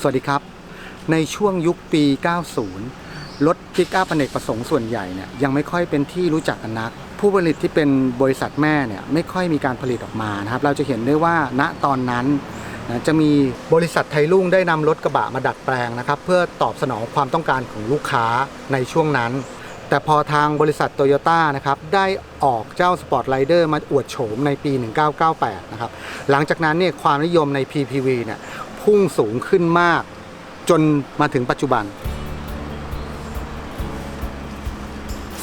สวัสดีครับ ในช่วงยุคปี 90 รถปิกอัพอเนกประสงค์ส่วนใหญ่เนี่ยยังไม่ค่อยเป็นที่รู้จักกันนัก ผู้ผลิตที่เป็นบริษัทแม่เนี่ยไม่ค่อยมีการผลิตออกมานะครับ เราจะเห็นได้ว่าณตอนนั้นนะจะมีบริษัทไทยรุ่งได้นำรถกระบะมาดัดแปลงนะครับ เพื่อตอบสนองความต้องการของลูกค้าในช่วงนั้น แต่พอทางบริษัทโตโยต้านะครับได้ออกเจ้า Sport Rider มาอวดโฉมในปี 1998 นะครับ หลังจากนั้นเนี่ยความนิยมใน PPV เนี่ย พุ่งสูงขึ้นมาก จนมาถึงปัจจุบัน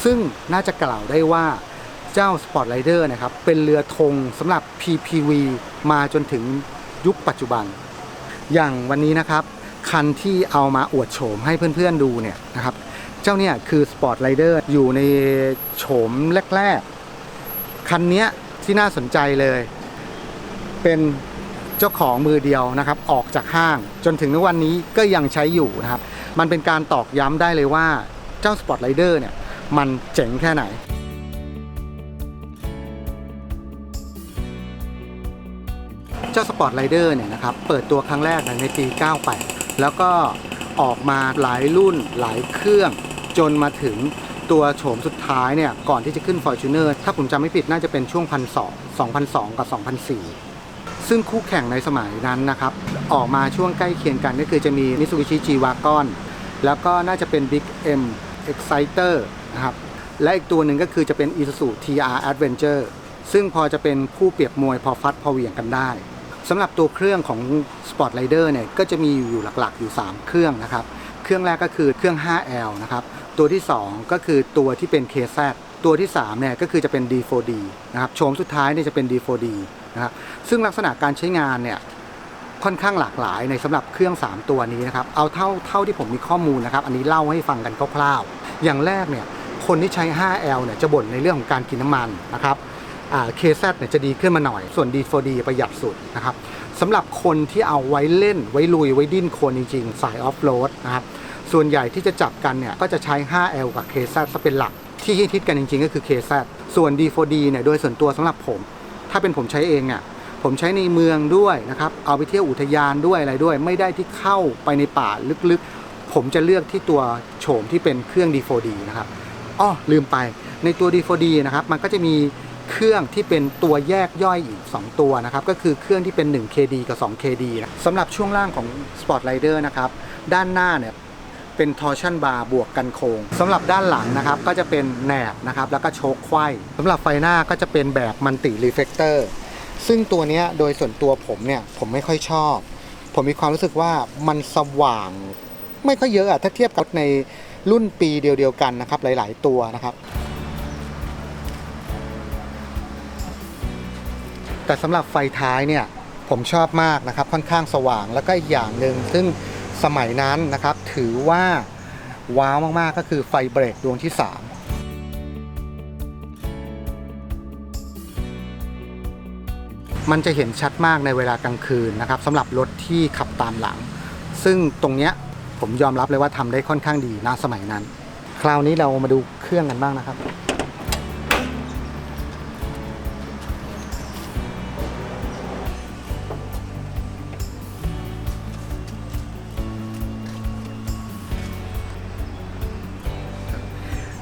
ซึ่งน่าจะกล่าวได้ว่าเจ้า Sport Rider นะครับ เป็นเรือธงสำหรับ PPV มาจนถึงยุคปัจจุบัน อย่างวันนี้นะครับ คันที่เอามาอวดโฉมให้เพื่อนๆดูเนี่ยนะครับ เจ้าเนี่ยคือ Sport Rider อยู่ในโฉมแรก ๆ คันเนี้ยที่น่าสนใจเลย เป็น เจ้าของมือเดียวนะครับออกจากห้าง จนถึงในวันนี้ก็ยังใช้อยู่นะครับ มันเป็นการตอกย้ำได้เลยว่าเจ้า Sport Rider เนี่ยมันเจ๋งแค่ไหนเจ้า Sport Rider เนี่ยนะครับเปิดตัวครั้งแรกในปี 98 แล้วก็ออกมาหลายรุ่นหลายเครื่อง จนมาถึงตัวโฉมสุดท้ายเนี่ยก่อนที่จะขึ้น Fortuner ถ้าผมจำไม่ผิดน่าจะเป็นช่วง 1 2 2002 กับ 2004 ซึ่งคู่แข่งในสมัยนั้นนะครับ ออกมาช่วงใกล้เคียงกันก็คือจะมี Mitsubishi G-Wagon แล้วก็น่าจะเป็น Big M Exciter นะครับ และอีกตัวหนึ่งก็คือจะเป็น Isuzu TR Adventure ซึ่งพอจะเป็นคู่เปรียบมวยพอฟัดพอเหวี่ยงกันได้สำหรับตัวเครื่องของ Sport Rider เนี่ยก็จะมีอยู่หลักๆอยู่ 3 เครื่องนะครับ เครื่องแรกก็คือเครื่อง 5L นะครับ ตัวที่ 2 ก็คือตัวที่เป็น KZ ตัวที่3เนี่ยก็คือจะเป็น D4D นะครับโฉมสุดท้ายเนี่ยจะเป็น D4D นะครับซึ่งลักษณะการใช้งานเนี่ยค่อนข้างหลากหลายในสำหรับเครื่อง 3 ตัวนี้นะครับเอาเท่าเท่าที่ผมมีข้อมูลนะครับ อันนี้เล่าให้ฟังกันคร่าวๆ อย่างแรกเนี่ยคนที่ใช้ 5L เนี่ยจะบ่นในเรื่องของการกินน้ำมันนะครับอ่า KZ เนี่ยจะดีขึ้นมาหน่อย ส่วน D4D ประหยัดสุดนะครับสำหรับคนที่เอาไว้เล่นไว้ลุย ไว้ดิ้นโคลนจริงๆ สายออฟโรดนะครับส่วนใหญ่ที่จะจับกันเนี่ยก็จะใช้ 5L กับ KZ ซะเป็นหลัก ที่ฮิตกันจริงๆ ก็คือ KZ ส่วน D4D เนี่ยโดยส่วนตัวสำหรับผม ถ้าเป็นผมใช้เองเนี่ยผมใช้ในเมืองด้วยนะครับ เอาไปเที่ยวอุทยานด้วยอะไรด้วย ไม่ได้ที่เข้าไปในป่าลึกๆ ผมจะเลือกที่ตัวโฉมที่เป็นเครื่อง D4D นะครับอ้อลืมไปในตัว D4D นะครับ มันก็จะมีเครื่องที่เป็นตัวแยกย่อยอีก 2 ตัวนะครับ ก็คือเครื่องที่เป็น 1KD กับ 2KD นะสำหรับช่วงล่างของ Sport Rider นะครับ ด้านหน้าเนี่ย เป็นทอร์ชันบาร์บวกกันโคงสำหรับด้านหลังนะครับก็จะเป็นแหนบนะครับแล้วก็โชคไขว้สำหรับไฟหน้าก็จะเป็นแบบมันติรีเฟกเตอร์ซึ่งตัวนี้โดยส่วนตัวผมเนี่ยผมไม่ค่อยชอบ ผมมีความรู้สึกว่ามันสว่าง ไม่ค่อยเยอะอะถ้าเทียบกับในรุ่นปีเดียวๆกันนะครับหลาย ๆ ตัวนะครับ แต่สำหรับไฟท้ายเนี่ยผมชอบมากนะครับค่อนข้างสว่างแล้วก็อีกอย่างหนึ่งซึ่ง สมัยนั้นนะครับ ถือว่าว้าวมากๆก็คือไฟเบรกดวงที่ 3มันจะเห็นชัดมากในเวลากลางคืนนะครับสำหรับรถที่ขับตามหลัง ซึ่งตรงเนี้ยผมยอมรับเลยว่าทำได้ค่อนข้างดีนะสมัยนั้น คราวนี้เรามาดูเครื่องกันบ้างนะครับ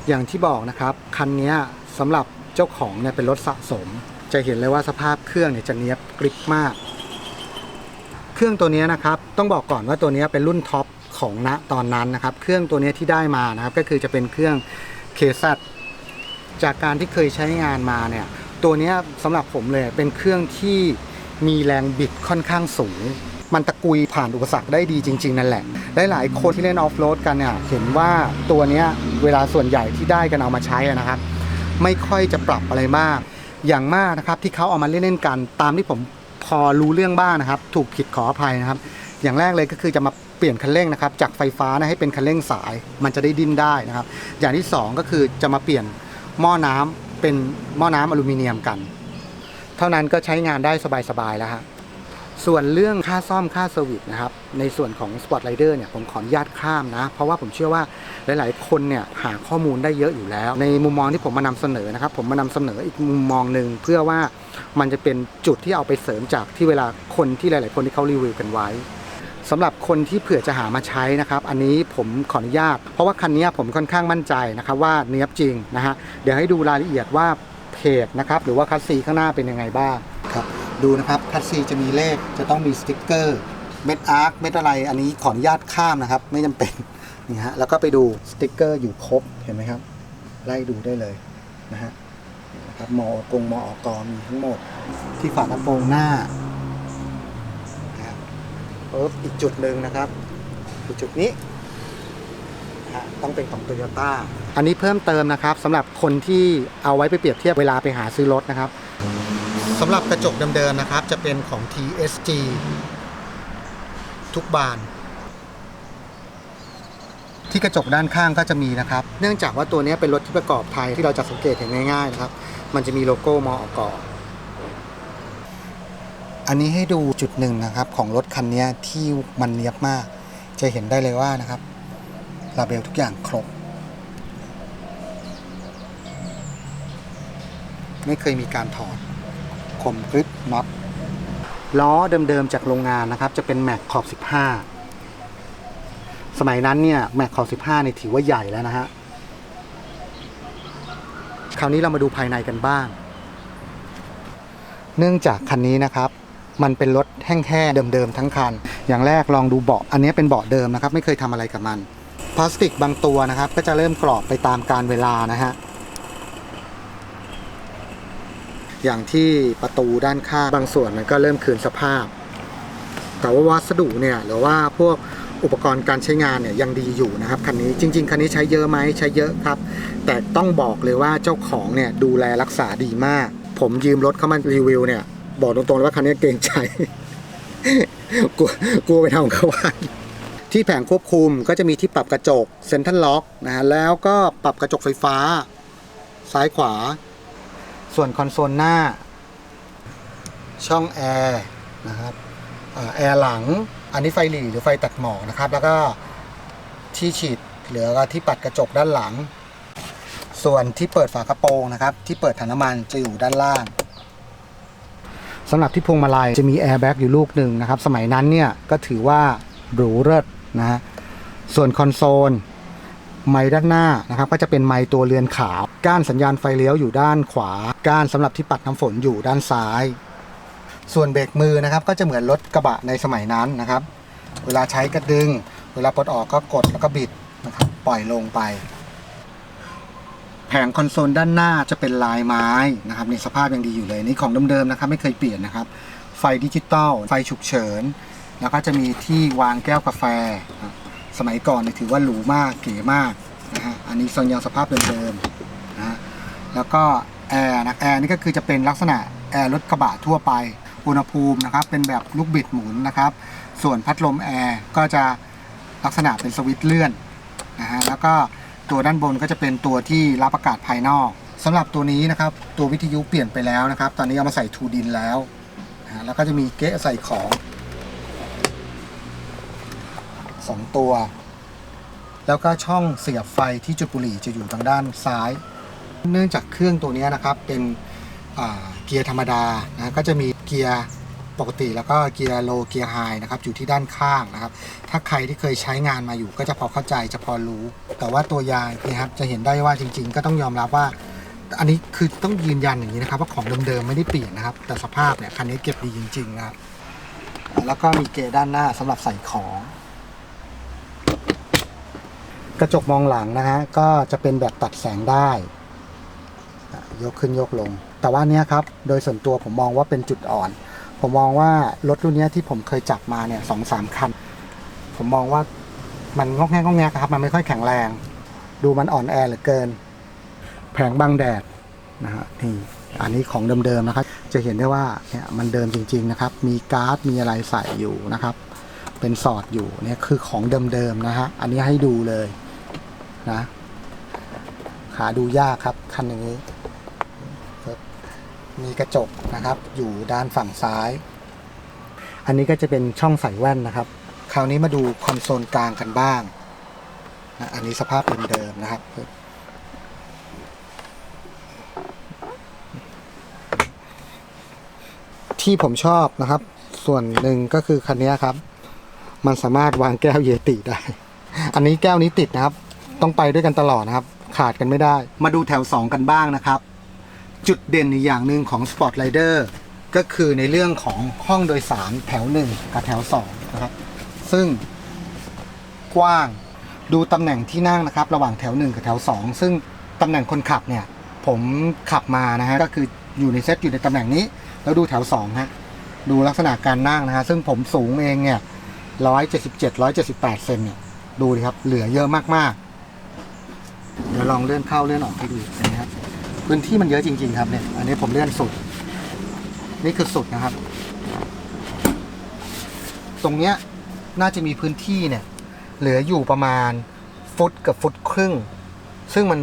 อย่างที่บอกนะครับคันนี้สำหรับเจ้าของเนี่ยเป็นรถสะสม จะเห็นเลยว่าสภาพเครื่องเนี่ยจะเนี้ยบกริบมาก เครื่องตัวนี้นะครับต้องบอกก่อนว่าตัวนี้เป็นรุ่นท็อปของณตอนนั้นนะครับ เครื่องตัวนี้ที่ได้มานะครับก็คือจะเป็นเครื่อง KZ จากการที่เคยใช้งานมาเนี่ยตัวนี้สำหรับผมเลยเป็นเครื่องที่มีแรงบิดค่อนข้างสูง มันตะกุยผ่านอุปสรรคได้ดีจริง ๆ นั่นแหละ หลายๆคนที่เล่นออฟโรดกันเนี่ยเห็นว่าตัวเนี้ยเวลาส่วนใหญ่ที่ได้กันเอามาใช้นะครับ ไม่ค่อยจะปรับอะไรมาก อย่างมากนะครับที่เขาเอามาเล่นๆกันตามที่ผมพอรู้เรื่องบ้างนะครับ ถูกผิดขออภัยนะครับ อย่างแรกเลยก็คือจะมาเปลี่ยนคันเร่งนะครับ จากไฟฟ้านะให้เป็นคันเร่งสาย มันจะได้ดิ้นได้นะครับ อย่างที่สองก็คือจะมาเปลี่ยนหม้อน้ำเป็นหม้อน้ำอลูมิเนียมกัน เท่านั้นก็ใช้งานได้สบายๆแล้วฮะ ส่วนเรื่องค่าซ่อมค่าเซอร์วิสนะครับในส่วนของ Sport Rider เนี่ยผมขออนุญาตข้ามนะ เพราะว่าผมเชื่อว่าหลาย ๆ คนเนี่ยหาข้อมูลได้เยอะอยู่แล้ว ในมุมมองที่ผมมานำเสนอนะครับ ผมมานำเสนออีกมุมมองหนึ่งเพื่อว่ามันจะเป็นจุดที่เอาไปเสริมจากที่เวลาคนที่หลาย ๆ คนที่เขารีวิวกันไว้สำหรับคนที่เผื่อจะหามาใช้นะครับ อันนี้ผมขออนุญาต เพราะว่าคันนี้ผมค่อนข้างมั่นใจนะครับว่าเนี้ยบจริงนะฮะเดี๋ยวให้ดูรายละเอียดว่าเพจนะครับหรือว่าคัสซีข้างหน้าเป็นยังไงบ้างครับ ดูนะครับคัสซีจะมีเลขจะต้องมีสติ๊กเกอร์เม็ดอาร์คเม็ดอะไรอันนี้ขออนุญาตข้ามนะครับ ไม่จำเป็นนี่ฮะแล้วก็ไปดูสติ๊กเกอร์อยู่ครบเห็นไหมครับ ไล่ดูได้เลยนะฮะนะครับมอกงมอกมีทั้งหมดที่ฝากระโปรงหน้านะครับปุ๊บอีกจุดหนึ่งนะครับอีกจุดนี้ฮะต้องเป็นของโตโยต้าอันนี้เพิ่มเติมนะครับสำหรับคนที่เอาไว้ไปเปรียบเทียบเวลาไปหาซื้อรถนะครับ สำหรับกระจกเดิมๆนะครับ จะเป็นของ TSG ทุกบาน ที่กระจกด้านข้างก็จะมีนะครับ เนื่องจากว่าตัวนี้เป็นรถที่ประกอบไทยที่เราจะสังเกตเห็นง่ายๆนะครับ มันจะมีโลโก้มอกออันนี้ให้ดูจุดหนึ่งนะครับ ของรถคันนี้ที่มันเนียบมาก จะเห็นได้เลยว่านะครับลาเบลทุกอย่างครบ ไม่เคยมีการถอด คมกริปน็อตล้อเดิมๆจากโรงงานนะครับ จะเป็นแม็กขอบ 15 สมัยนั้นเนี่ยแม็กขอบ 15เนี่ยถือว่าใหญ่แล้วนะฮะคราวนี้เรามาดูภายในกันบ้าง เนื่องจากคันนี้นะครับ มันเป็นรถแห้งๆเดิมๆทั้งคัน อย่างแรกลองดูเบาะอันนี้เป็นเบาะเดิมนะครับ ไม่เคยทำอะไรกับมันพลาสติกบางตัวนะครับ ก็จะเริ่มกรอบไปตามการเวลานะฮะ อย่างที่ประตูด้านข้างบางส่วนมันก็เริ่มคืนสภาพ แต่ว่าวัสดุเนี่ยหรือว่าพวกอุปกรณ์การใช้งานเนี่ยยังดีอยู่นะครับคันนี้จริง ๆคันนี้ใช้เยอะไหมใช้เยอะครับ แต่ต้องบอกเลยว่าเจ้าของเนี่ยดูแลรักษาดีมาก ผมยืมรถเข้ามารีวิวเนี่ย บอกตรงๆเลยว่าคันนี้เกรงใจกลัวกลัวไปทำเขาบ้านที่แผงควบคุมก็จะมีที่ปรับกระจกเซ็นทรัลล็อกนะฮะแล้วก็ปรับกระจกไฟฟ้า ซ้ายขวา ส่วนคอนโซลหน้า ช่องแอร์นะครับแอร์หลังอันนี้ไฟหลีหรือไฟตัดหมอกนะครับ แล้วก็ที่ฉีดเหลือก็ที่ปัดกระจกด้านหลัง ส่วนที่เปิดฝากระโปรงนะครับ ที่เปิดถังน้ำมันจะอยู่ด้านล่างสำหรับที่พวงมาลัยจะมีแอร์แบ็กอยู่ลูกหนึ่งนะครับ สมัยนั้นเนี่ยก็ถือว่าหรูเลิศนะฮะส่วนคอนโซลไม้ด้านหน้านะครับ ก็จะเป็นไม้ตัวเรือนขาว ก้านสัญญาณไฟเลี้ยวอยู่ด้านขวา ก้านสำหรับที่ปัดน้ำฝนอยู่ด้านซ้าย ส่วนเบรกมือนะครับ ก็จะเหมือนรถกระบะในสมัยนั้นนะครับ เวลาใช้ก็ดึง เวลาปลดออกก็กดแล้วก็บิดนะครับปล่อยลงไป แผงคอนโซลด้านหน้าจะเป็นลายไม้นะครับในสภาพยังดีอยู่เลยนี่ของเดิมๆนะครับ ไม่เคยเปลี่ยนนะครับ ไฟดิจิตอลไฟฉุกเฉิน แล้วก็จะมีที่วางแก้วกาแฟ สมัยก่อนถือว่าหรูมากเก๋มากนะฮะอันนี้ทรงยังสภาพเดิมๆ แล้วก็แอร์นะแอร์นี่ก็คือจะเป็นลักษณะแอร์รถกระบะทั่วไป อุณหภูมินะครับเป็นแบบลูกบิดหมุนนะครับ ส่วนพัดลมแอร์ก็จะลักษณะเป็นสวิตช์เลื่อนนะฮะแล้วก็ตัวด้านบนก็จะเป็นตัวที่รับอากาศภายนอกสำหรับตัวนี้นะครับตัววิทยุเปลี่ยนไปแล้วนะครับ ตอนนี้เอามาใส่ทูดินแล้วนะฮะแล้วก็จะมีเก๊ะใส่ของสองตัว แล้วก็ช่องเสียบไฟที่จุดบุหรี่จะอยู่ทางด้านซ้าย เนื่องจากเครื่องตัวนี้นะครับเป็นเกียร์ธรรมดานะก็จะมีเกียร์ปกติแล้วก็เกียร์โลเกียร์ไฮนะครับอยู่ที่ด้านข้างนะครับ ถ้าใครที่เคยใช้งานมาอยู่ก็จะพอเข้าใจจะพอรู้ แต่ว่าตัวยางนี่ครับจะเห็นได้ว่าจริง ๆ ก็ต้องยอมรับว่า อันนี้คือต้องยืนยันอย่างนี้นะครับว่าของเดิมๆไม่ได้เปลี่ยนนะครับ แต่สภาพเนี่ยคันนี้เก็บดีจริงๆนะครับแล้วก็มีเกยร์ด้านหน้าสำหรับใส่ของ กระจกมองหลังนะฮะก็จะเป็นแบบตัดแสงได้ ยกขึ้นยกลง แต่ว่าเนี้ยครับโดยส่วนตัวผมมองว่าเป็นจุดอ่อน ผมมองว่ารถรุ่นนี้ที่ผมเคยจับมาเนี่ยสองสามคัน ผมมองว่ามันงอกแงกงอกแงกครับ มันไม่ค่อยแข็งแรง ดูมันอ่อนแอเหลือเกิน แผงบังแดดนะฮะนี่อันนี้ของเดิมๆนะครับ จะเห็นได้ว่าเนี่ยมันเดิมจริง ๆนะครับ มีการ์ดมีอะไรใส่อยู่นะครับ เป็นสอดอยู่เนี่ยคือของเดิมๆนะฮะอันนี้ให้ดูเลยนะหาดูยากครับคันอย่างนี้ มีกระจกนะครับ อยู่ด้านฝั่งซ้าย อันนี้ก็จะเป็นช่องใส่แว่นนะครับ คราวนี้มาดูคอนโซลกลางกันบ้างนะอันนี้สภาพเดิมๆนะครับที่ผมชอบนะครับ ส่วนหนึ่งก็คือคันนี้ครับ มันสามารถวางแก้วเยติได้ อันนี้แก้วนี้ติดนะครับ ต้องไปด้วยกันตลอดนะครับ ขาดกันไม่ได้ มาดูแถว 2 กันบ้างนะครับ จุดเด่นอีกอย่างหนึ่งของ Sport Rider ก็คือในเรื่องของห้องโดยสารแถว 1 กับแถว2นะครับซึ่งกว้างดูตำแหน่งที่นั่งนะครับ ระหว่างแถว 1 กับแถว 2 ซึ่งตำแหน่งคนขับเนี่ย ผมขับมานะฮะก็คืออยู่ในเซตอยู่ในตำแหน่งนี้ แล้วดูแถว2ฮะดูลักษณะการนั่งนะฮะซึ่งผมสูงเองเนี่ย177 178เซนเนี่ยดูดิครับเหลือเยอะมากๆเดี๋ยวลองเลื่อนเข้าเลื่อนออกให้ดูนะครับ พื้นที่มันเยอะจริง ๆ ครับเนี่ย อันนี้ผมเลื่อนสุด นี่คือสุดนะครับ ตรงเนี้ยน่าจะมีพื้นที่เนี่ย เหลืออยู่ประมาณฟุตกับฟุตครึ่ง ซึ่งมัน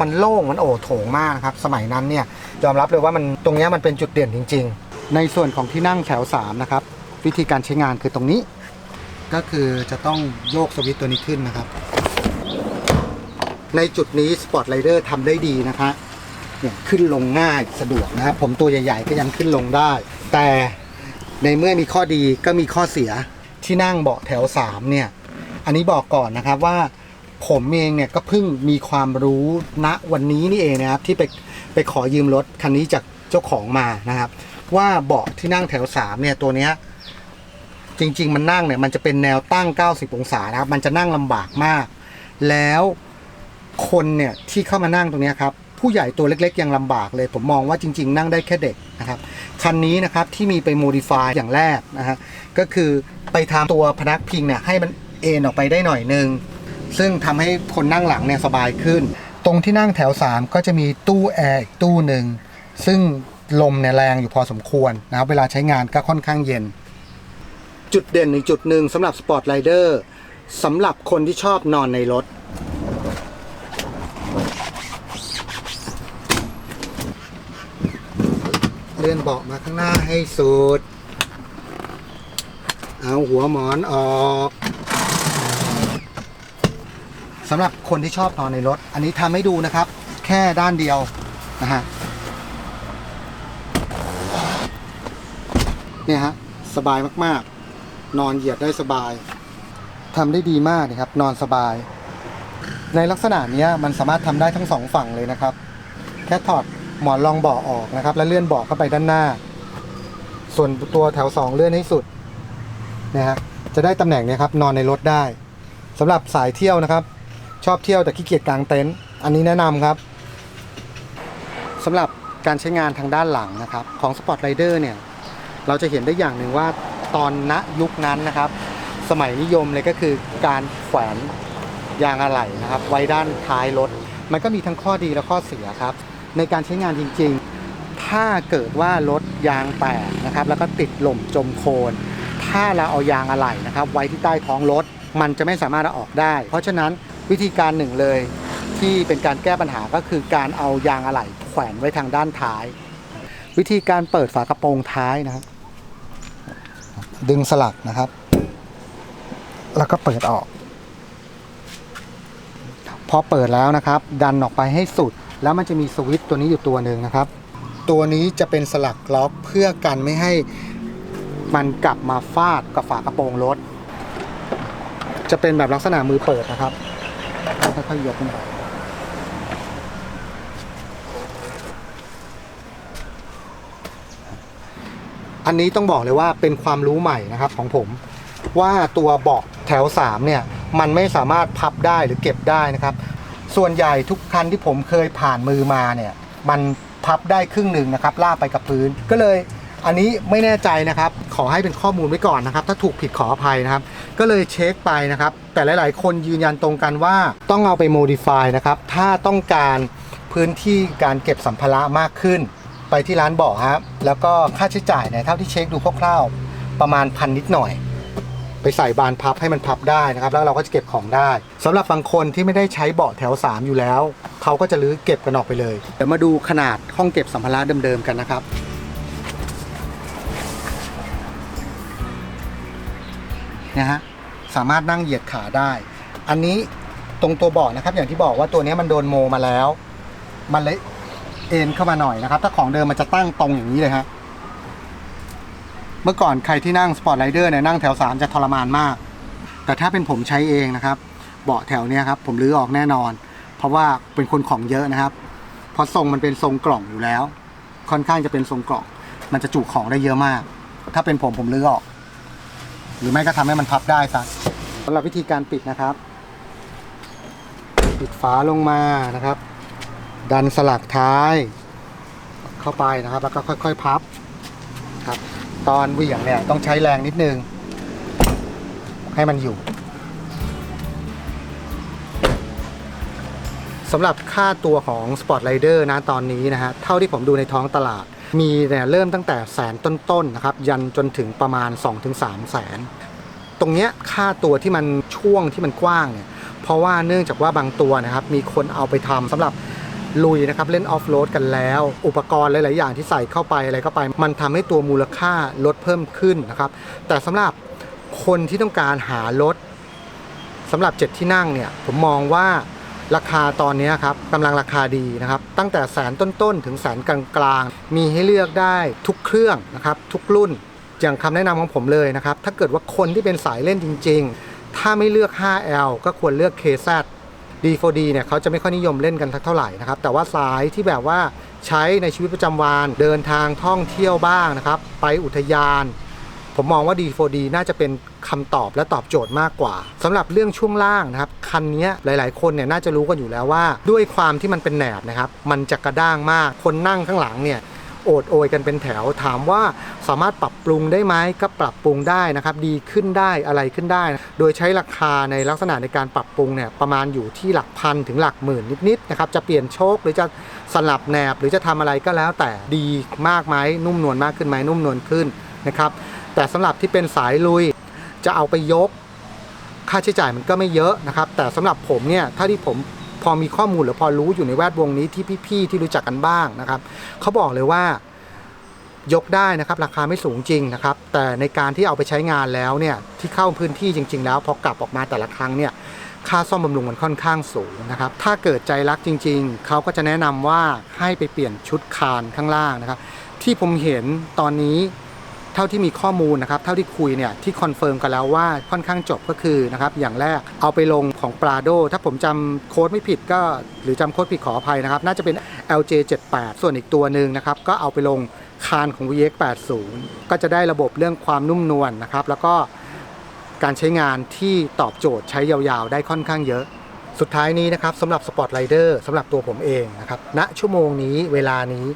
มันโล่งมันโอโถงมากนะครับ สมัยนั้นเนี่ยยอมรับเลยว่ามันตรงเนี้ยมันเป็นจุดเด่นจริง ๆ ในส่วนของที่นั่งแถว3นะครับ วิธีการใช้งานคือตรงนี้ ก็คือจะต้องโยกสวิตช์ตัวนี้ขึ้นนะครับ ในจุดนี้ Sport Rider ทำได้ดีนะคะ เนี่ยขึ้นลงง่ายสะดวกนะครับ ผมตัวใหญ่ ๆ ก็ยังขึ้นลงได้ แต่ในเมื่อมีข้อดีก็มีข้อเสียที่นั่งเบาะแถว3เนี่ยอันนี้บอกก่อนนะครับว่าผมเองเนี่ยก็เพิ่งมีความรู้ณวันนี้นี่เองนะครับ ที่ไปไปขอยืมรถคันนี้จากเจ้าของมานะครับ ว่าเบาะที่นั่งแถว3เนี่ยตัวเนี้ยจริง ๆ มันนั่งเนี่ยมันจะเป็นแนวตั้ง 90 องศานะครับ มันจะนั่งลำบากมาก แล้วคนเนี่ยที่เข้ามานั่งตรงนี้ครับ ผู้ใหญ่ตัวเล็กๆ ยังลำบากเลย ผมมองว่าจริง ๆ นั่งได้แค่เด็กนะครับคันนี้นะครับที่มีไปโมดิฟายอย่างแรกนะฮะก็คือไปทำตัวพนักพิงเนี่ยให้มันเอ็นออกไปได้หน่อยนึง ซึ่งทำให้คนนั่งหลังเนี่ยสบายขึ้น ตรงที่นั่งแถว 3 ก็จะมีตู้แอร์อีกตู้หนึ่งซึ่งลมเนี่ยแรงอยู่พอสมควรนะครับเวลาใช้งานก็ค่อนข้างเย็น จุดเด่นอีกจุดหนึ่งสำหรับ Sport Rider สำหรับคนที่ชอบนอนในรถ เลื่อนเบาะมาข้างหน้าให้สุด เอาหัวหมอนออกสำหรับคนที่ชอบนอนในรถ อันนี้ทำให้ดูนะครับ แค่ด้านเดียวนะฮะเนี่ยฮะ สบายมากๆ นอนเหยียดได้สบายทำได้ดีมากนะครับ นอนสบาย ในลักษณะเนี้ยมันสามารถทำได้ทั้งสองฝั่งเลยนะครับ แค่ถอด หมอนรองเบาะออกนะครับ แล้วเลื่อนเบาะเข้าไปด้านหน้า ส่วนตัวแถวสองเลื่อนให้สุดนะฮะจะได้ตำแหน่งนี้ครับนอนในรถได้สำหรับสายเที่ยวนะครับ ชอบเที่ยวแต่ขี้เกียจกางเต็นท์อันนี้แนะนำครับสำหรับการใช้งานทางด้านหลังนะครับของ Spot Rider เนี่ยเราจะเห็นได้อย่างหนึ่งว่าตอนณยุคนั้นนะครับ สมัยนิยมเลยก็คือการแขวนยางอะไหล่นะครับ ไว้ด้านท้ายรถ มันก็มีทั้งข้อดีและข้อเสียครับ ในการใช้งานจริง ๆ ถ้าเกิดว่ารถยางแตกนะครับแล้วก็ติดหล่มจมโคลนถ้าเราเอายางอะไหล่นะครับไว้ที่ใต้ท้องรถมันจะไม่สามารถเอาออกได้ เพราะฉะนั้นวิธีการหนึ่งเลยที่เป็นการแก้ปัญหาก็คือการเอายางอะไหล่แขวนไว้ทางด้านท้าย วิธีการเปิดฝากระโปรงท้ายนะครับ ดึงสลักนะครับ แล้วก็เปิดออก พอเปิดแล้วนะครับ ดันออกไปให้สุด แล้วมันจะมีสวิตช์ตัวนี้อยู่ตัวหนึ่งนะครับ ตัวนี้จะเป็นสลักล็อกเพื่อกันไม่ให้มันกลับมาฟาดกับฝากระโปรงรถ จะเป็นแบบลักษณะมือเปิดนะครับค่อยๆยกขึ้นไปอันนี้ต้องบอกเลยว่าเป็นความรู้ใหม่นะครับของผม ว่าตัวเบาะแถว3เนี่ยมันไม่สามารถพับได้หรือเก็บได้นะครับ ส่วนใหญ่ทุกคันที่ผมเคยผ่านมือมาเนี่ยมันพับได้ครึ่งหนึ่งนะครับลากไปกับพื้นก็เลยอันนี้ไม่แน่ใจนะครับ ขอให้เป็นข้อมูลไว้ก่อนนะครับ ถ้าถูกผิดขออภัยนะครับ ก็เลยเช็คไปนะครับ แต่หลาย ๆ คนยืนยันตรงกันว่าต้องเอาไปโมดิฟายนะครับ ถ้าต้องการพื้นที่การเก็บสัมภาระมากขึ้น ไปที่ร้านเบอกครับ แล้วก็ค่าใช้จ่ายเนี่ยเท่าที่เช็คดูคร่าว ๆ ประมาณพันนิดหน่อย ไปใส่บานพับให้มันพับได้นะครับ แล้วเราก็จะเก็บของได้สำหรับบางคนที่ไม่ได้ใช้เบาะแถว 3 อยู่แล้ว เขาก็จะรื้อเก็บกันออกไปเลย เดี๋ยวมาดูขนาดห้องเก็บสัมภาระเดิมๆกันนะครับนะฮะสามารถนั่งเหยียดขาได้ อันนี้ตรงตัวเบาะนะครับ อย่างที่บอกว่าตัวนี้มันโดนโมมาแล้ว มันเลยเอ็นเข้ามาหน่อยนะครับ ถ้าของเดิมมันจะตั้งตรงอย่างนี้เลยฮะ เมื่อก่อนใครที่นั่งสปอร์ตไรเดอร์เนี่ยนั่งแถว 3 จะทรมานมาก แต่ถ้าเป็นผมใช้เองนะครับ เบาะแถวเนี้ยครับผมรื้อออกแน่นอน เพราะว่าเป็นคนของเยอะนะครับ เพราะทรงมันเป็นทรงกล่องอยู่แล้ว ค่อนข้างจะเป็นทรงกล่อง มันจะจุของได้เยอะมาก ถ้าเป็นผมผมรื้อออก หรือไม่ก็ทำให้มันพับได้ซะสำหรับวิธีการปิดนะครับ ปิดฝาลงมานะครับ ดันสลักท้าย เข้าไปนะครับ แล้วก็ค่อย ๆ พับครับ ตอนเหวี่ยงเนี่ยต้องใช้แรงนิดนึง ให้มันอยู่สำหรับค่าตัวของ Sport Rider นะตอนนี้นะฮะเท่าที่ผมดูในท้องตลาด มีเนี่ยเริ่มตั้งแต่แสนต้นๆนะครับ ยันจนถึงประมาณ 2-3 แสน ตรงเนี้ยค่าตัวที่มันช่วงที่มันกว้างเนี่ยเพราะว่าเนื่องจากว่าบางตัวนะครับ มีคนเอาไปทำสำหรับ ลุยนะครับเล่นออฟโรดกันแล้ว อุปกรณ์หลาย ๆ อย่างที่ใส่เข้าไปอะไรเข้าไป มันทำให้ตัวมูลค่าลดเพิ่มขึ้นนะครับ แต่สำหรับคนที่ต้องการหารถสำหรับ 7 ที่นั่งเนี่ยผมมองว่าราคาตอนนี้ครับกำลังราคาดีนะครับ ตั้งแต่แสนต้น ๆ ถึงแสนกลาง ๆ มีให้เลือกได้ทุกเครื่องนะครับ ทุกรุ่นอย่างคำแนะนำของผมเลยนะครับ ถ้าเกิดว่าคนที่เป็นสายเล่นจริง ๆ ถ้าไม่เลือก 5L ก็ควรเลือก KZ D4D เนี่ยเขาจะไม่ค่อยนิยมเล่นกันสักเท่าไหร่นะครับ แต่ว่าสายที่แบบว่าใช้ในชีวิตประจำวันเดินทางท่องเที่ยวบ้างนะครับ ไปอุทยาน ผมมองว่า D4D น่าจะเป็นคำตอบและตอบโจทย์มากกว่าสำหรับเรื่องช่วงล่างนะครับ คันนี้หลาย ๆ คนเนี่ยน่าจะรู้กันอยู่แล้วว่า ด้วยความที่มันเป็นแหนบนะครับ มันจะกระด้างมากคนนั่งข้างหลังเนี่ย โอดโอยกันเป็นแถว ถามว่าสามารถปรับปรุงได้ไหมก็ปรับปรุงได้นะครับดีขึ้นได้อะไรขึ้นได้ โดยใช้ราคาในลักษณะในการปรับปรุงเนี่ยประมาณอยู่ที่หลักพันถึงหลักหมื่นนิดๆนะครับจะเปลี่ยนโชคหรือจะสลับแหนบหรือจะทำอะไรก็แล้วแต่ดีมากไหมนุ่มนวลมากขึ้นไหมนุ่มนวลขึ้นนะครับแต่สำหรับที่เป็นสายลุยจะเอาไปยก ค่าใช้จ่ายมันก็ไม่เยอะนะครับแต่สำหรับผมเนี่ยถ้าที่ผม พอมีข้อมูลหรือพอรู้อยู่ในแวดวงนี้ที่พี่ๆที่รู้จักกันบ้างนะครับเขาบอกเลยว่ายกได้นะครับราคาไม่สูงจริงนะครับ แต่ในการที่เอาไปใช้งานแล้วเนี่ยที่เข้าพื้นที่จริง ๆ แล้วพอกลับออกมาแต่ละครั้งเนี่ยค่าซ่อมบำรุงมันค่อนข้างสูงนะครับ ถ้าเกิดใจรักจริง ๆ เขาก็จะแนะนำว่าให้ไปเปลี่ยนชุดคานข้างล่างนะครับ ที่ผมเห็นตอนนี้ เท่าที่มีข้อมูลนะครับเท่าที่คุยเนี่ยที่คอนเฟิร์มกันแล้วว่าค่อนข้างจบก็คือนะครับอย่างแรกเอาไปลงของปราโดถ้าผมจำโค้ดไม่ผิดก็ หรือจำโค้ดผิดขออภัยนะครับ น่าจะเป็น LJ78 ส่วนอีกตัวหนึ่งนะครับก็เอาไปลงคานของ VX80 ก็จะได้ระบบเรื่องความนุ่มนวลนะครับ แล้วก็การใช้งานที่ตอบโจทย์ใช้ยาวๆ ได้ค่อนข้างเยอะ สุดท้ายนี้นะครับสำหรับ Sport Rider สำหรับตัวผมเองนะครับณชั่วโมงนี้เวลานี้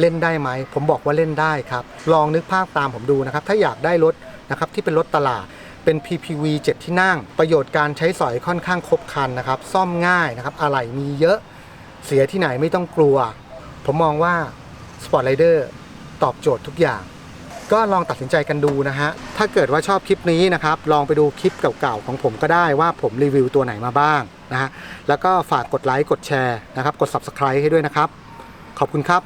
เล่นได้ไหม ผมบอกว่าเล่นได้ครับ ลองนึกภาพตามผมดูนะครับ ถ้าอยากได้รถนะครับที่เป็นรถตลาดเป็น PPV 7 ที่นั่ง ประโยชน์การใช้สอยค่อนข้างครบครันนะครับ ซ่อมง่ายนะครับอะไหล่มีเยอะเสียที่ไหนไม่ต้องกลัว ผมมองว่า s p o t r i d e r ตอบโจทย์ทุกอย่าง ก็ลองตัดสินใจกันดูนะฮะ ถ้าเกิดว่าชอบคลิปนี้นะครับ ลองไปดูคลิปเก่าๆของผมก็ได้ว่าผมรีวิวตัวไหนมาบ้าง นะฮะแล้วก็ฝากกดไลค์กดแชร์นะครับ กด Subscribe ให้ด้วยนะครับ ขอบคุณครับ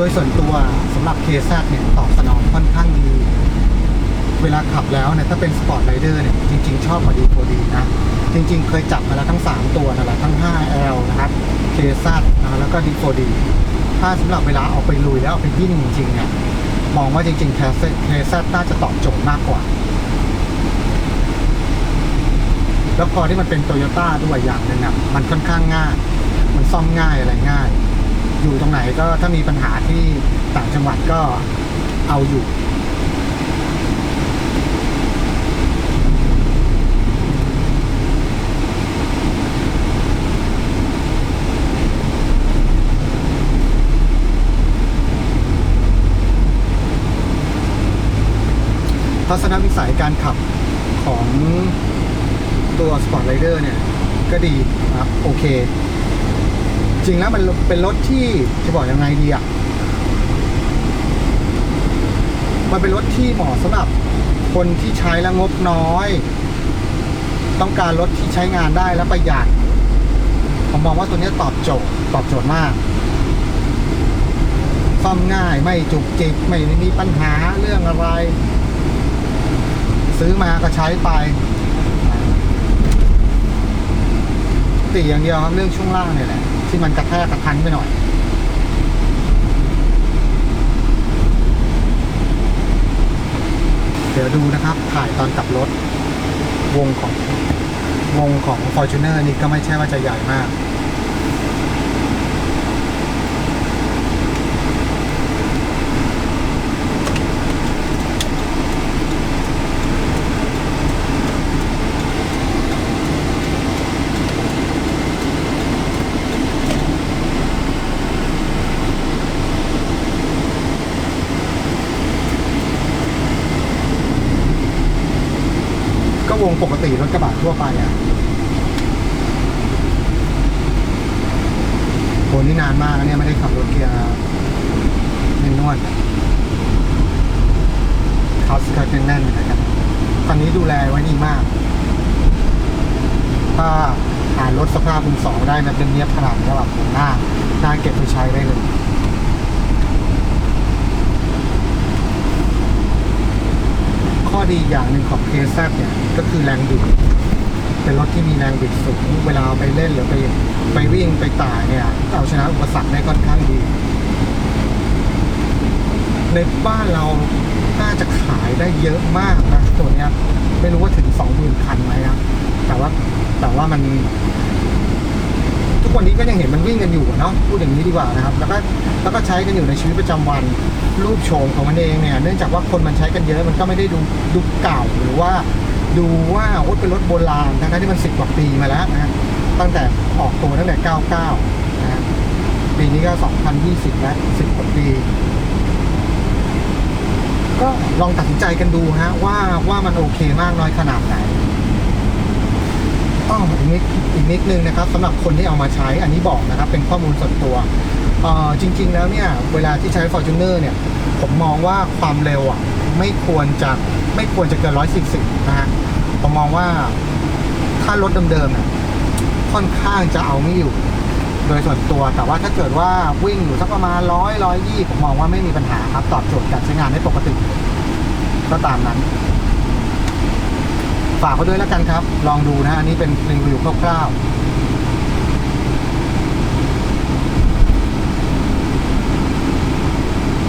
โดยส่วนตัวสำหรับ KZ เนี่ยตอบสนองค่อนข้างดี เวลาขับแล้วเนี่ยถ้าเป็นสปอร์ตไรเดอร์เนี่ยจริง ๆ ชอบกว่าดีโฟดีนะ จริงๆ เคยจับมาแล้วทั้ง 3 ตัวนั่นแหละทั้ง 5L นะครับ KZ นะแล้วก็ดีโฟดีถ้าสำหรับเวลาเอาไปลุยแล้วเอาไปวิ่งจริงๆเนี่ยมองว่าจริงๆ KZ KZ น่าจะตอบโจทย์มากกว่า แล้วพอที่มันเป็นโตโยต้าด้วยอย่างหนึ่งอะมันค่อนข้างง่าย มันซ่อมง่ายอะไรง่าย อยู่ตรงไหนก็ถ้ามีปัญหาที่ต่างจังหวัดก็เอาอยู่ ทัศนวิสัยการขับของตัว Sport Rider เนี่ย ก็ดีนะครับโอเค จริงแล้วมันเป็นรถที่จะบอกยังไงดีอะ มันเป็นรถที่เหมาะสำหรับคนที่ใช้แล้งบน้อย ต้องการรถที่ใช้งานได้และประหยัดผมมองว่าตัวนี้ตอบโจทย์ตอบโจทย์มากซ่อมง่ายไม่จุกจิกไม่มีปัญหาเรื่องอะไร ซื้อมาก็ใช้ไปติอย่างเดียวครับเรื่องช่วงล่างเนี่ยแหละ ที่มันกระแทกกระทันไปหน่อยเดี๋ยวดูนะครับ ถ่ายตอนกลับรถ วงของวงของ Fortuner นี่ก็ไม่ใช่ว่าจะใหญ่มาก ปกติรถกระบะทั่วไปอะโหนี่นานมากนะเนี่ยไม่ได้ขับรถเกียร์เนนวดคาสก็แน่นๆนะครับตอนนี้ดูแลไว้ดีมาก ถ้าหารถสภาพมือสองได้แบบเนียบขนาดนี้แบบหน้าหน้าเก็บไปใช้ได้เลย ข้อดีอย่างหนึ่งของ k ซเนี่ยก็คือแรงบิดเป็นรถที่มีแรงบิดสูง เวลาเอาไปเล่นหรือไปไปวิ่งไปต่ายเนี่ยเอาชนะอุปสรรคได้ค่อนข้างดี ในบ้านเราน่าจะขายได้เยอะมากนะตัวเนี้ยไม่รู้ว่าถึงสองหมื่นคันไหมนะแต่ว่าแต่ว่ามัน ทุกวันนี้ก็ยังเห็นมันวิ่งกันอยู่อะเนาะพูดอย่างนี้ดีกว่านะครับ แล้วก็แล้วก็ใช้กันอยู่ในชีวิตประจำวันรูปโฉมของมันเองเนี่ยเนื่องจากว่าคนมันใช้กันเยอะมันก็ไม่ได้ดูดูเก่าหรือว่าดูว่าโอ้เป็นรถโบราณทั้งที่มันสิบกว่าปีมาแล้วนะตั้งแต่ออกตัวตั้งแต่ 99 นะฮะปีนี้ก็ 2020 แล้ว 10 กว่าปี ก็ลองตัดสินใจกันดูฮะว่าว่ามันโอเคมากน้อยขนาดไหน อ้ออีกนิดอีกนิดนึงนะครับสำหรับคนที่เอามาใช้อันนี้บอกนะครับเป็นข้อมูลส่วนตัวจริง ๆ แล้วเนี่ยเวลาที่ใช้ Fortuner เนี่ยผมมองว่าความเร็วอะไม่ควรจะไม่ควรจะเกิน 140 นะฮะผมมองว่าถ้ารถเดิมๆเนี่ยค่อนข้างจะเอาไม่อยู่โดยส่วนตัว แต่ว่าถ้าเกิดว่าวิ่งอยู่สักประมาณร้อยร้อยยี่ผมมองว่าไม่มีปัญหาครับ ตอบโจทย์การใช้งานได้ปกติ ก็ตามนั้น ฝากไว้ด้วยแล้วกันครับ ลองดูนะอันนี้เป็นรีวิวคร่าวๆ